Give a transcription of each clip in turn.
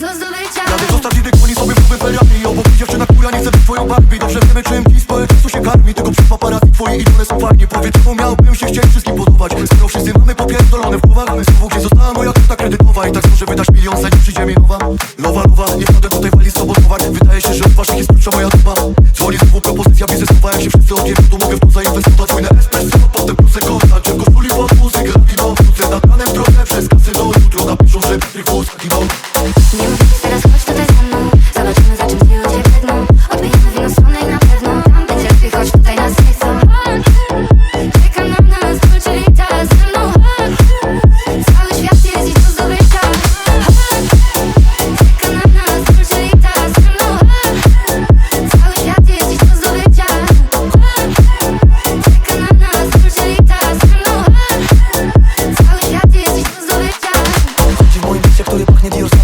do zdobycia. Prawie zostaw idek, oni sobie próby feriami Obok mi dziewczyna, która nie chce być twoją Barbie. Dobrze wiemy czym dziś społeczeństwo się karmi Tylko przed paparazzi twoje idole są fajnie. Powiedział, miałbym się chcieć wszystkim podobać. Skoro wszyscy mamy popierdolone w głowach Znowu gdzie została moja karta kredytowa. I tak może wydać milion, zanim przyjdzie mi nowa. Lowa, lowa, nie będę tutaj wali z tobą Wydaje się, że od waszych jest moja doba Dzwoni znowu propozycja biznesowa Jak się wszyscy odjedzą, to mogę w to zainwestować Mój na espresso, potem plusę konta Czego suliła muzyka, rapino Wrócę nad ranem trochę przez Jutro napiszą, że Patryk no.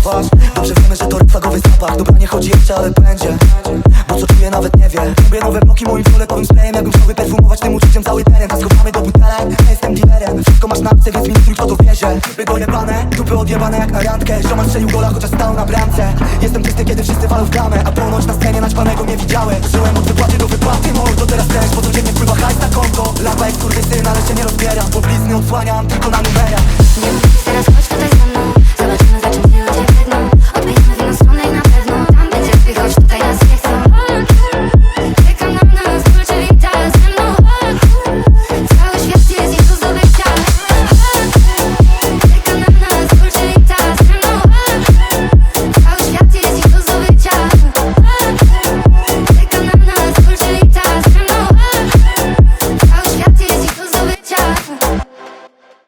Savage Dobrze wiemy, że to flagowy zapach. Dobra, nie chodzi jeszcze, ale będzie. Bo co czuję, nawet nie wie. Lubię nowe bloki moim fioletowym sprayem Jakbym chciał wyperfumować tym uczuciem cały teren. To schowamy do butelek, nie jestem dealerem. Wszystko masz na apce, więc ministruj kto to wiezie. Dupy dojebane, dupy odjebane jak na randkę. Zioma strzelił gola, chociaż stał na bramce. Jestem czysty, kiedy wszyscy walą w klamę A ponoć na scenie naćpanego nie widziałem Żyłem od wypłaty do wypłaty, mordo teraz też. Bo codziennie wpływa hajs na konto. Lapa jak skurwysyn, ale się nie rozbieram. Bo blizny odsłaniam tylko na numerach